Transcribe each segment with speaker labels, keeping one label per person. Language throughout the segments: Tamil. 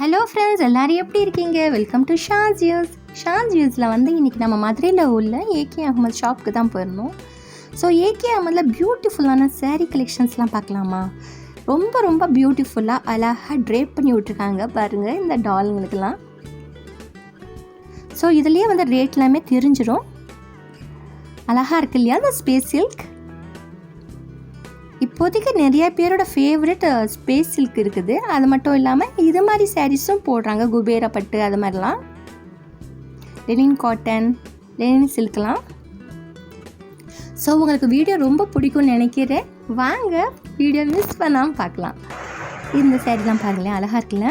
Speaker 1: ஹலோ ஃப்ரெண்ட்ஸ் எல்லாரும் எப்படி இருக்கீங்க? வெல்கம் டு ஷாஸ் யூஸ் ஷாஸ் யூஸில் வந்து இன்றைக்கி நம்ம மதுரையில் உள்ள ஏகே அகமது ஷாப்புக்கு தான் போயிருந்தோம். ஸோ ஏகே அகமதில் பியூட்டிஃபுல்லான சேரீ கலெக்ஷன்ஸ்லாம் பார்க்கலாமா? ரொம்ப ரொம்ப பியூட்டிஃபுல்லாக அழகாக ட்ரேப் பண்ணி விட்ருக்காங்க பாருங்கள் இந்த டால்ங்களுக்கெல்லாம் ஸோ இதுலேயே வந்து ரேட் எல்லாமே தெரிஞ்சிடும் அழகாக இருக்கு இல்லையா அந்த ஸ்பேஸ் சில்க் இப்போதைக்கு நிறைய பேரோட ஃபேவரட் ஸ்பேஸ் சில்க் இருக்குது. அது மட்டும் இல்லாமல் இது மாதிரி சாரீஸும் போடுறாங்க. குபேர பட்டு அது மாதிரிலாம். லெனின் காட்டன் லெனின் சில்க்லாம் ஸோ உங்களுக்கு வீடியோ ரொம்ப பிடிக்கும்னு நினைக்கிறேன். வாங்க வீடியோ மிஸ் பண்ணாமல் பார்க்கலாம். இந்த saree தான் பாருங்களேன் அழகாக இருக்குல்ல?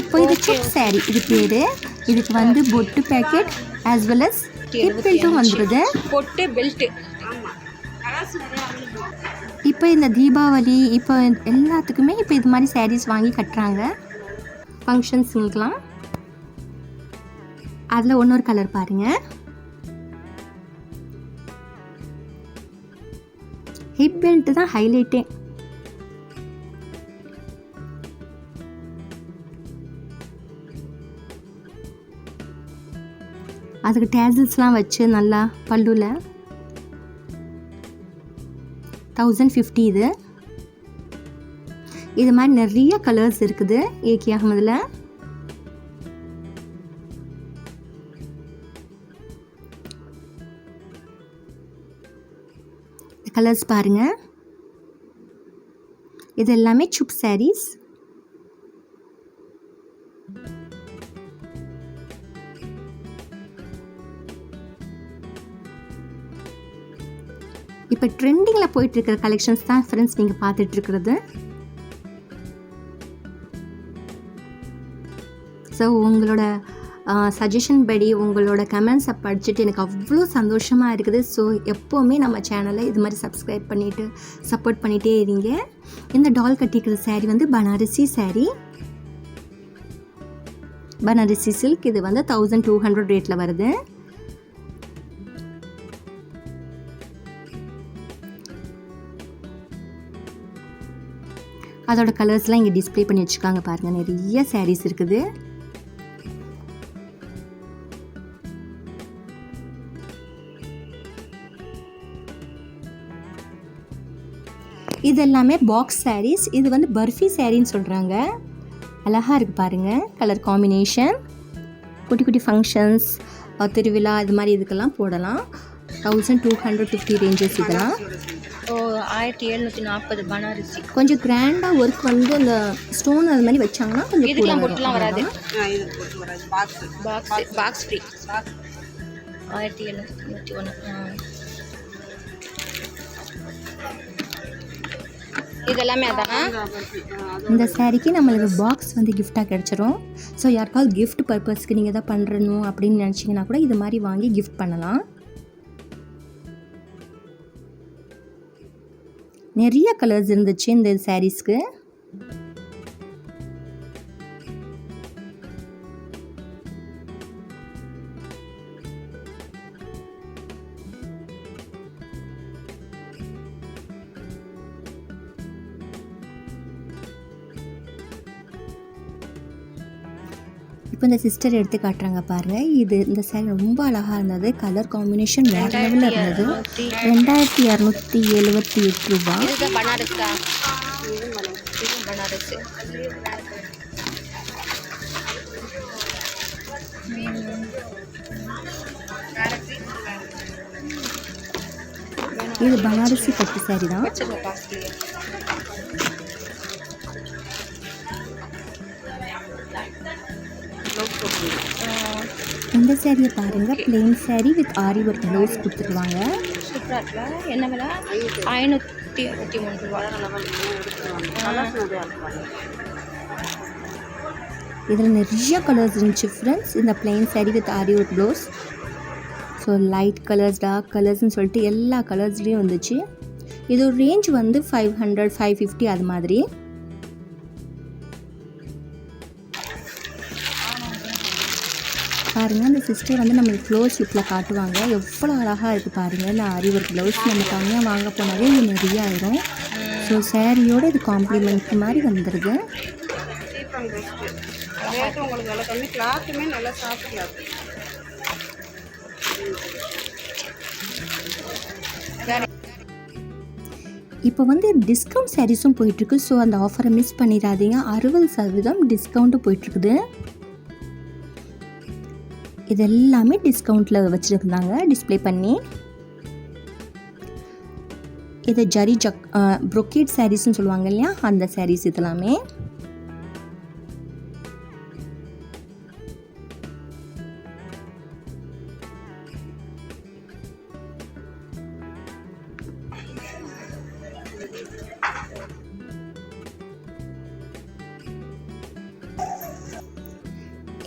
Speaker 1: இப்போ இது செக் saree. இது பேர். இதுக்கு வந்து பொட்டு packet as well as hip பெல்ட்டும் வந்துடுது
Speaker 2: பொட்டு பெல்ட்டு
Speaker 1: இப்போ இந்த தீபாவளி இப்போ எல்லாத்துக்குமே இப்போ இது மாதிரி சாரீஸ் வாங்கி கட்டுறாங்க. ஃபங்க்ஷன்ஸுங்களுக்கெலாம் அதில் ஒன்னொரு கலர் பாருங்கள் ஹிப் பெல்ட் தான் ஹைலைட்டே அதுக்கு டேசல்ஸ்லாம் வச்சு நல்லா பல்லுல தௌசண்ட் ஃபிஃப்டி இது. இது மாதிரி நிறைய கலர்ஸ் இருக்குது ஏகே அகமதில். கலர்ஸ் பாருங்கள் இது எல்லாமே சுப் சாரீஸ் இப்போ ட்ரெண்டிங்கில் போயிட்டு இருக்கிற கலெக்ஷன்ஸ் தான் ஃப்ரெண்ட்ஸ் நீங்கள் பார்த்துட்டு இருக்கிறது ஸோ உங்களோட சஜஷன் படி உங்களோட கமெண்ட்ஸை படிச்சுட்டு எனக்கு அவ்வளோ சந்தோஷமாக இருக்குது. ஸோ எப்போவுமே நம்ம சேனலை இது மாதிரி சப்ஸ்கிரைப் பண்ணிவிட்டு சப்போர்ட் பண்ணிகிட்டே இருங்க. இந்த டால் கட்டிக்கிற சேரீ வந்து பனாரசி சேரீ பனாரசி சில்க் இது வந்து தௌசண்ட் டூ ஹண்ட்ரட் ரேட்டில் வருது. அதோட கலர்ஸ்லாம் இங்கே டிஸ்ப்ளே பண்ணி வச்சுருக்காங்க பாருங்கள் நிறைய சாரீஸ் இருக்குது. இது எல்லாமே பாக்ஸ் சாரீஸ் இது வந்து பர்ஃபி சாரின்னு சொல்கிறாங்க அழகாக இருக்குது பாருங்கள் கலர் காம்பினேஷன் குட்டி குட்டி ஃபங்க்ஷன்ஸ் திருவிழா இது மாதிரி இதுக்கெல்லாம் போடலாம். Thousand two hundred fifty ranges இதெல்லாம்
Speaker 2: ஓ ஆயிரத்தி எழுநூற்றி நாற்பது பனாரசி
Speaker 1: கொஞ்சம் கிராண்டாக ஒர்க் வந்து அந்த ஸ்டோன் அது மாதிரி வச்சாங்கன்னா கொஞ்சம்
Speaker 2: இதுக்கெல்லாம். பொட்டுலாம் வராது. பாக்ஸ் பாக்ஸ் ஃப்ரீ ஆயிரத்தி எழுநூற்றி தொண்ணூற்றி ஒன்று இது எல்லாமே அதானா.
Speaker 1: இந்த சாரீக்கு நம்மளுக்கு பாக்ஸ் வந்து கிஃப்டாக கிடச்சிரும். ஸோ யாருக்காவது gift பர்பஸ்க்கு நீங்கள் எதாவது பண்ணுறணும் அப்படின்னு நினச்சிங்கன்னா கூட இது மாதிரி வாங்கி gift பண்ணலாம். நிறைய கலர்ஸ் இருந்துச்சு இந்த சாரீஸ்க்கு இப்போ இந்த சிஸ்டர் எடுத்து காட்டுறாங்க பாருங்க. இது இந்த saree ரொம்ப அழகாக இருந்தது. கலர் காம்பினேஷன் வேறு லெவலில் இருந்தது. ரெண்டாயிரத்தி இரநூத்தி எழுபத்தி எட்டு ரூபா.
Speaker 2: இதுதான் பனாரஸா? இதுவும் பனாரஸ்.
Speaker 1: இது பனாரசி பட்டு saree தான். இந்த சாரியை பாருங்க plain saree with aari work blouse கொடுத்துருவாங்க.
Speaker 2: சூப்பராக இருக்குல்ல? என்ன விலை? ஐநூற்றி அறுபத்தி மூணு ரூபா.
Speaker 1: இதில் நிறைய கலர்ஸ் இருந்துச்சு ஃப்ரெண்ட்ஸ் இந்த plain saree with aari work blouse so light colours dark கலர்ஸ்னு சொல்லிட்டு எல்லா கலர்ஸ்லேயும் வந்துச்சு. இது ரேஞ்ச் வந்து ஃபைவ் ஹண்ட்ரட் ஃபைவ் ஃபிஃப்டி அது மாதிரி. பாருங்கள் அந்த சிஸ்டர் வந்து நம்மளுக்கு க்ளோஸ் ஷிப்பில் காட்டுவாங்க. எவ்வளோ அழகாக இருக்குது பாருங்கள் இந்த ஆரி ப்ளவுஸ் நம்ம தனியாக வாங்க போனாலே இது நிறைய ஆயிரும். ஸோ சேரீயோடு இது காம்ப்ளிமெண்ட் மாதிரி வந்துடுது
Speaker 3: உங்களுக்கு கம்மி கிளாத்துமே நல்லா சாஃப்ட்
Speaker 1: இப்போ வந்து டிஸ்கவுண்ட் சாரீஸும் போயிட்டுருக்கு ஸோ அந்த ஆஃபரை மிஸ் பண்ணிடாதீங்க. அறுபது சதவீதம் டிஸ்கவுண்ட்டும் போயிட்டுருக்குது இது எல்லாமே டிஸ்கவுண்ட்டில் வச்சுருந்தாங்க. டிஸ்ப்ளே பண்ணி. இது ஜரி ஜக் ப்ரொக்கேட் சாரீஸ்னு சொல்லுவாங்க இல்லையா? அந்த சாரீஸ் இதெல்லாமே.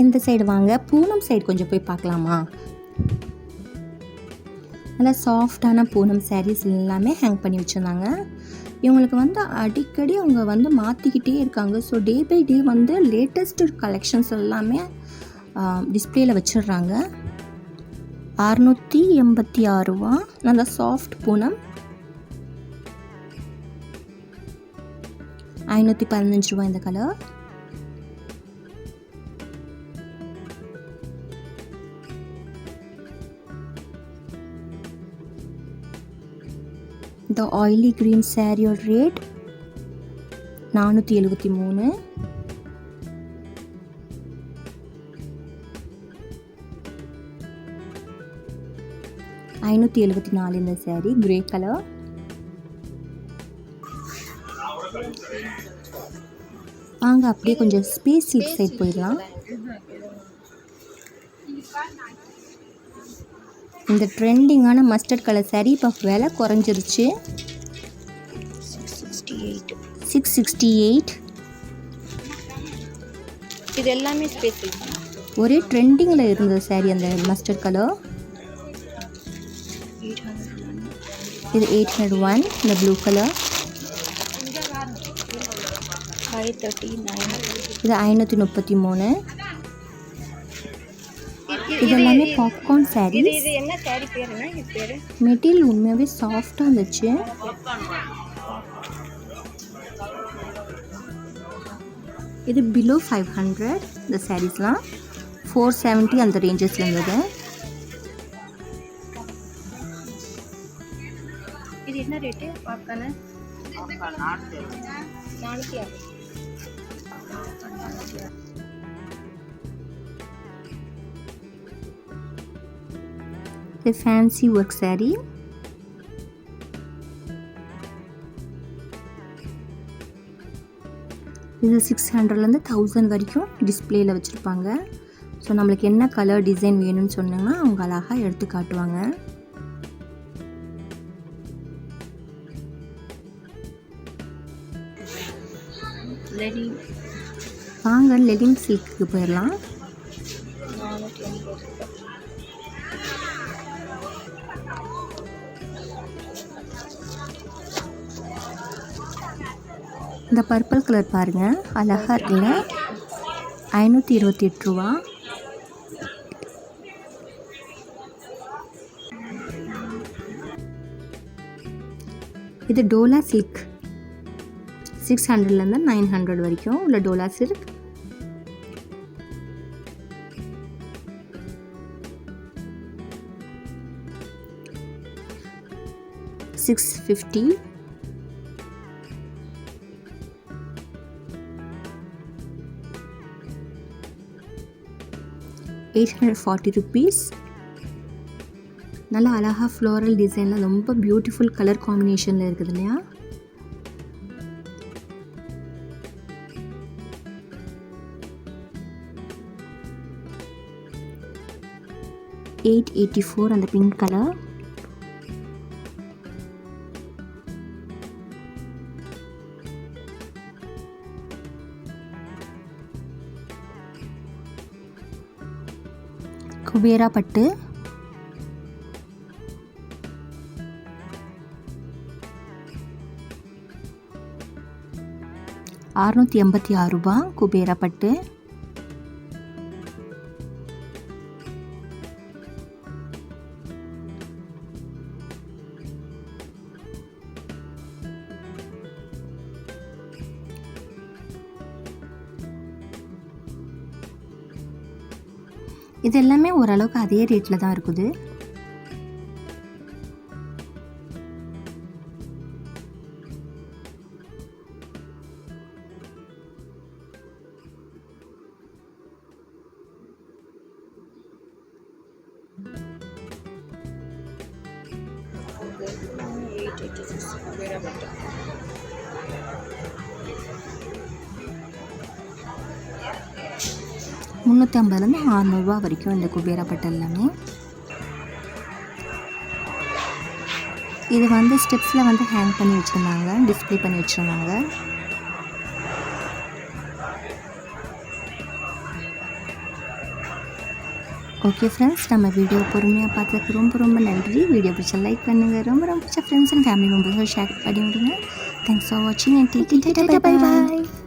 Speaker 1: இந்த சைடு வாங்க. பூனம் சைடு கொஞ்சம் போய் பார்க்கலாமா? நல்லா சாஃப்டான பூனம் சாரீஸ் எல்லாமே ஹேங் பண்ணி வச்சுருந்தாங்க. இவங்களுக்கு வந்து அடிக்கடி அவங்க வந்து மாற்றிக்கிட்டே இருக்காங்க. ஸோ டே பை டே வந்து லேட்டஸ்ட் கலெக்ஷன்ஸ் எல்லாமே டிஸ்பிளேயில் வச்சிடுறாங்க. அறுநூற்றி எண்பத்தி ஆறு ரூபா நல்லா சாஃப்ட் பூனம். ஐநூற்றி பதினஞ்சு ரூபா இந்த கலர் த ஆயிலி க்ரீன் சாரியோட ரேட் நானூற்றி எழுபத்தி மூணு. ஐநூற்றி எழுபத்தி நாலு இந்த சாரி கிரே கலர் வாங்க அப்படியே கொஞ்சம் ஸ்பேஸ் சீட் சைட் போயிடலாம். இந்த ட்ரெண்டிங்கான மஸ்டர்ட் கலர் saree இப்போ விலை குறைஞ்சிருச்சு. சிக்ஸ் சிக்ஸ்டி எயிட்
Speaker 2: இது எல்லாமே ஸ்பேஸ்
Speaker 1: ஒரே ட்ரெண்டிங்கில் இருந்த saree அந்த மஸ்டர்ட் கலர் இது எயிட் ஹண்ட்ரட் ஒன் இந்த ப்ளூ கலர்
Speaker 2: தேர்ட்டி நைன்
Speaker 1: இது ஐநூற்றி முப்பத்தி மூணு. இது எல்லாமே பாப்கார்ன்
Speaker 2: இது
Speaker 1: saree
Speaker 2: இது என்ன சாரி பேர்? என்ன இது பேர்?
Speaker 1: மெட்டீரியல் உண்மையாகவே சாஃப்டாக இருந்துச்சு. இது பிலோ ஃபைவ் ஹண்ட்ரட் இந்த சாரீஸ்லாம் ஃபோர் செவன்ட்டி அந்த ரேஞ்சஸில் இருந்தது.
Speaker 2: இது என்ன ரேட்டு பாப்கார்னு நானூற்றி the
Speaker 1: fancy fancy work saree இது சிக்ஸ் ஹண்ட்ரட்லேருந்து தௌசண்ட் வரைக்கும் டிஸ்பிளேயில் வச்சுருப்பாங்க. ஸோ நம்மளுக்கு என்ன கலர் டிசைன் வேணும்னு சொன்னோங்கன்னா அவங்க அழகாக எடுத்து காட்டுவாங்க. வாங்க லெலின் சில்க்கு போயிடலாம். இந்த பர்பிள் கலர் பாருங்கள் அழகாக இருக்குல்ல? ஐநூற்றி இருபத்தி எட்டு ரூபா. இது டோலா சில்க். சிக்ஸ் ஹண்ட்ரட்லேருந்து நைன் ஹண்ட்ரட் வரைக்கும் உள்ள dola silk. Six fifty. Eight hundred forty rupees நல்லா அழகாக ஃப்ளோரல் டிசைனில் ரொம்ப பியூட்டிஃபுல் கலர் காம்பினேஷனில் இருக்குது இல்லையா? எயிட் எயிட்டி ஃபோர் அந்த பிங்க் கலர் குபேரா பட்டு அறுநூற்றி எண்பத்தி ஆறு ரூபா குபேரா பட்டு இது எல்லாமே ஓரளவுக்கு அதே ரேட்டில் தான் இருக்குது.
Speaker 2: எயிட் எயிட்டி சிக்ஸ்
Speaker 1: முந்நூற்றி ஐம்பதுலேருந்து அறநூறுபா வரைக்கும் இந்த குபேரா பட்டு எல்லாமே. இது வந்து ஸ்டெப்ஸில் வந்து ஹேங் பண்ணி வச்சுருந்தாங்க டிஸ்ப்ளே பண்ணி வச்சுருந்தாங்க. ஓகே ஃப்ரெண்ட்ஸ் நம்ம வீடியோ பொறுமையாக பார்த்ததுக்கு ரொம்ப ரொம்ப நன்றி. வீடியோ பிடிச்ச லைக் பண்ணுங்கள் ரொம்ப ரொம்ப பிடிச்ச friends and family members share பண்ணி விடுங்க. தேங்க்ஸ் ஃபார் வாட்சிங் அண்ட் டேக் பை பாய்